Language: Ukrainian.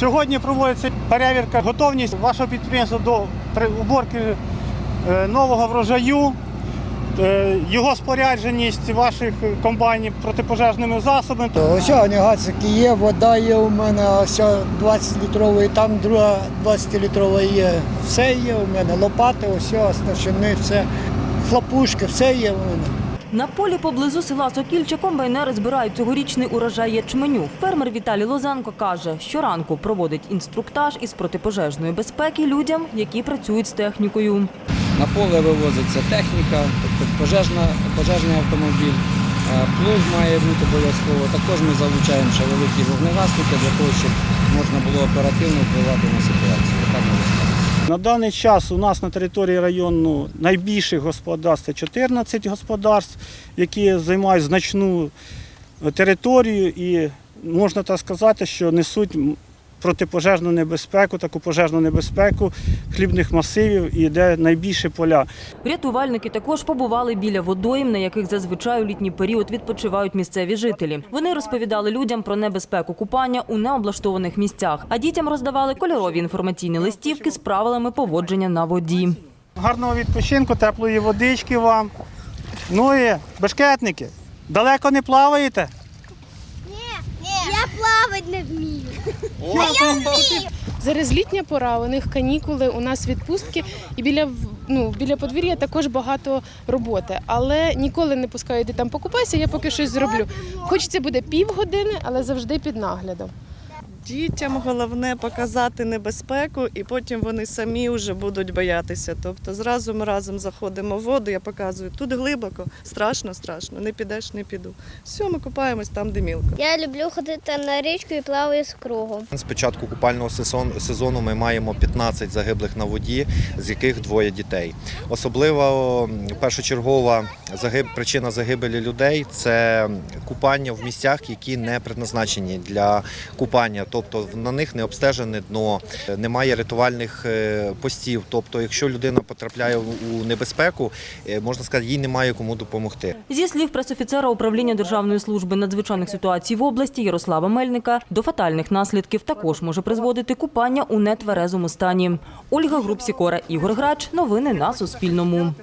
Сьогодні проводиться перевірка готовність вашого підприємства до уборки е, нового врожаю, е, його спорядженість ваших комбайнів протипожежними засобами. Ось агрегатики є, вода є у мене, ось 20 літрової, там друга 20 літрова є. Все є у мене, лопати, ось старшини, все, хлопушки, все є у мене. На полі поблизу села Сокільче комбайнери збирають цьогорічний урожай ячменю. Фермер Віталій Лозенко каже, щоранку проводить інструктаж із протипожежної безпеки людям, які працюють з технікою. На поле вивозиться техніка, тобто пожежна, пожежний автомобіль, плуг має бути обов'язково. Також ми залучаємо ще великі вогнегасники для того, щоб можна було оперативно впливати на ситуацію. На даний час у нас на території району найбільших господарств це 14 господарств, які займають значну територію. І можна так сказати, що несуть протипожежну небезпеку, таку пожежну небезпеку хлібних масивів і де найбільше поля. Рятувальники також побували біля водойм, на яких зазвичай у літній період відпочивають місцеві жителі. Вони розповідали людям про небезпеку купання у необлаштованих місцях, а дітям роздавали кольорові інформаційні листівки з правилами поводження на воді. Гарного відпочинку, теплої водички вам. Ну і бешкетники, далеко не плаваєте? Я вмію. Зараз літня пора, у них канікули, у нас відпустки, і біля ну, біля подвір'я також багато роботи. Але ніколи не пускаю йти там покупайся, я поки щось зроблю. Хоч це буде півгодини, але завжди під наглядом. Дітям головне показати небезпеку, і потім вони самі вже будуть боятися. Тобто зразу ми разом заходимо в воду, я показую тут глибоко, страшно, страшно. Не підеш, не піду. Все, ми купаємось там, де мілко. Я люблю ходити на річку і плаваю з кругом. З початку купального сезон- сезону ми маємо 15 загиблих на воді, з яких двоє дітей. Особливо першочергова загиб... причина загибелі людей це купання в місцях, які не предназначені для купання. Тобто на них не обстежене дно, немає рятувальних е, постів. Тобто, якщо людина потрапляє у небезпеку, е, можна сказати, їй немає кому допомогти. Зі слів пресофіцера управління Державної служби надзвичайних ситуацій в області Ярослава Мельника, до фатальних наслідків також може призводити купання у нетверезому стані. Ольга Групсікора, Ігор Грач. Новини на Суспільному.